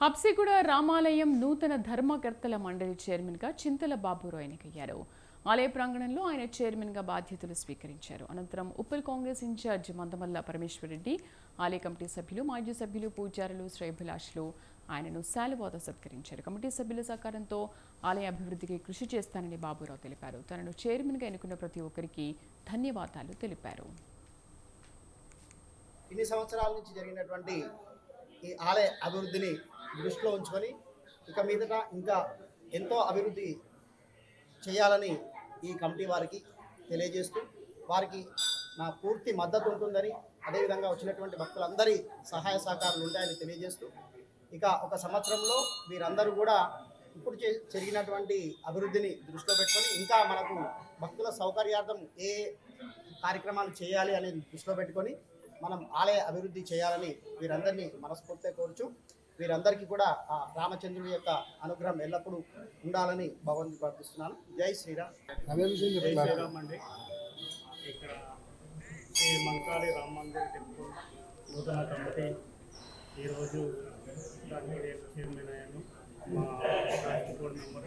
హబ్సిగూడ రామాలయం నూతన ధర్మకర్తల మండలి చైర్మన్గా చింతల బాబురావు ఎన్నికయ్యారు ఆలయ ప్రాంగణంలో ఆయన చైర్మన్గా బాధ్యతలు స్వీకరించారు. అనంతరం ఉప్పల్ కాంగ్రెస్ ఇన్ఛార్జ్ మందమల్ల పరమేశ్వరరెడ్డి ఆలయ కమిటీ సభ్యులు మాజీ సభ్యులు పూజారులు శ్రేయభిలాషులు ఆయనను శాలువాతో సత్కరించారు. కమిటీ సభ్యుల సహకారంతో ఆలయ అభివృద్ధికి కృషి చేస్తానని బాబురావు తెలిపారు. తనను చైర్మన్గా ఎన్నుకున్న ప్రతి ఒక్కరికి ధన్యవాదాలు తెలిపారు. ఇన్ని సంవత్సరాల నుంచి జరిగినటువంటి ఈ ఆలయ అభివృద్ధిని దృష్టిలో ఉంచుకొని ఇక మీదట ఇంకా ఎంతో అభివృద్ధి చేయాలని ఈ కమిటీ వారికి తెలియజేస్తూ వారికి నా పూర్తి మద్దతు ఉంటుందని అదేవిధంగా వచ్చినటువంటి భక్తులందరి సహాయ సహకారాలు ఉంటాయని తెలియజేస్తూ ఇక ఒక సంవత్సరంలో వీరందరూ కూడా ఇప్పుడు జరిగినటువంటి అభివృద్ధిని దృష్టిలో పెట్టుకొని ఇంకా మనకు భక్తుల సౌకర్యార్థం ఏ కార్యక్రమాలు చేయాలి అనేది దృష్టిలో పెట్టుకొని మనం ఆలయ అభివృద్ధి చేయాలని వీరందరినీ మనస్ఫూర్తిగా కోరుచు వీరందరికీ కూడా ఆ రామచంద్రుడి యొక్క అనుగ్రహం ఎల్లప్పుడూ ఉండాలని భగవంతుని ప్రార్థిస్తున్నాను. జై శ్రీరామ్. జై శ్రీరామ్ అండి. ఇక్కడ శ్రీ మంకాళి రామ మందిర్ టెంపుల్ నూతన కమిటీ ఈరోజు చైర్మన్ అయ్యాను మా రాష్ట్ర బోర్డు మెంబర్